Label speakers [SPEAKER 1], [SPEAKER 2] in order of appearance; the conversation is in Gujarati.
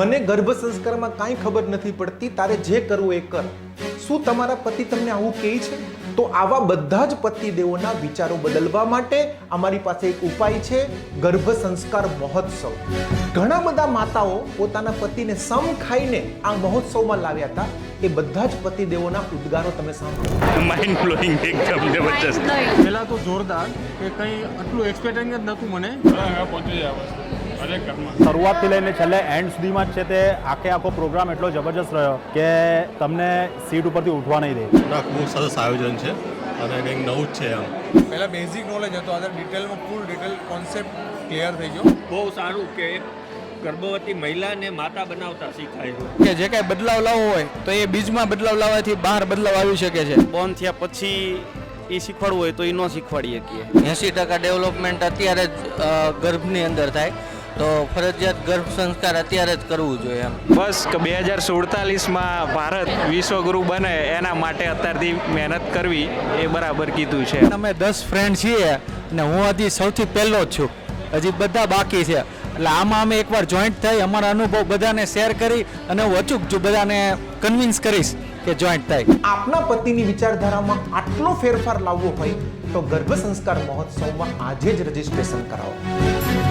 [SPEAKER 1] મને ગર્ભ સંસ્કારમાં કાંઈ ખબર નથી પડતી તારે જે કરવું એ કર. શું તમારા પતિ તમને આવું કહે છે? તો આવા બધા જ પતિદેવોના વિચારો બદલવા માટે અમારી પાસે એક ઉપાય છે ગર્ભ સંસ્કાર મહોત્સવ. ઘણા બધા માતાઓ પોતાના પતિને સમ ખાઈને આ મહોત્સવમાં લાવ્યા હતા. એ બધા જ પતિદેવોના ઉદ્ગારો તમે સાંભળો.
[SPEAKER 2] માઇન્ડ બ્લોઈંગ એકદમ જબરજસ્ત.
[SPEAKER 3] પહેલાં તો જોરદાર કે કંઈ આટલું એક્સપેક્ટિંગ જ નહોતું મને.
[SPEAKER 2] પહોંચી જાય
[SPEAKER 4] શરૂઆતથી લઈને છેલ્લે એન્ડ સુધીમાં જ છે તે આખે આખો પ્રોગ્રામ એટલો જબરજસ્ત રહ્યો કે તમને સીટ ઉપરથી ઉઠવા નહીં દે.
[SPEAKER 5] ના બહુ સરસ આયોજન છે અને કંઈક નવું જ છે એમ.
[SPEAKER 6] પહેલાં બેઝિક નોલેજ હતો આજે ડિટેલમાં ફૂલ ડિટેલ કોન્સેપ્ટ ક્લિયર થઈ ગયો.
[SPEAKER 2] બહુ સારું કે ગર્ભવતી મહિલાને માતા બનાવતા શીખાય છે.
[SPEAKER 7] કે જે કાંઈ બદલાવ લાવવો હોય તો એ બીજમાં બદલાવ લાવવાથી બહાર બદલાવ આવી શકે છે.
[SPEAKER 8] બોર્ન થયા પછી એ શીખવાડવું હોય તો એ ન શીખવાડી શકીએ. એંસી ટકા ડેવલપમેન્ટ અત્યારે જ ગર્ભની અંદર થાય. તો ફરજિયાત ગર્ભ સંસ્કાર અત્યારે જ કરવું જોઈએ એમ.
[SPEAKER 9] બસ કે બે હજાર સુડતાલીસમાં ભારત વિશ્વગુરુ બને એના માટે અત્યારથી મહેનત કરવી એ બરાબર કીધું છે.
[SPEAKER 7] અમે દસ ફ્રેન્ડ છીએ અને હું હજી સૌથી પહેલો જ છું. હજી બધા બાકી છે. એટલે આમાં અમે એકવાર જોઈન્ટ થઈ અમારા અનુભવ બધાને શેર કરી અને હું અચૂક જો બધાને કન્વિન્સ કરીશ કે જોઈન્ટ થાય.
[SPEAKER 1] આપના પતિની વિચારધારામાં આટલો ફેરફાર લાવવો હોય તો ગર્ભ સંસ્કાર મહોત્સવમાં આજે જ રજીસ્ટ્રેશન કરાવો.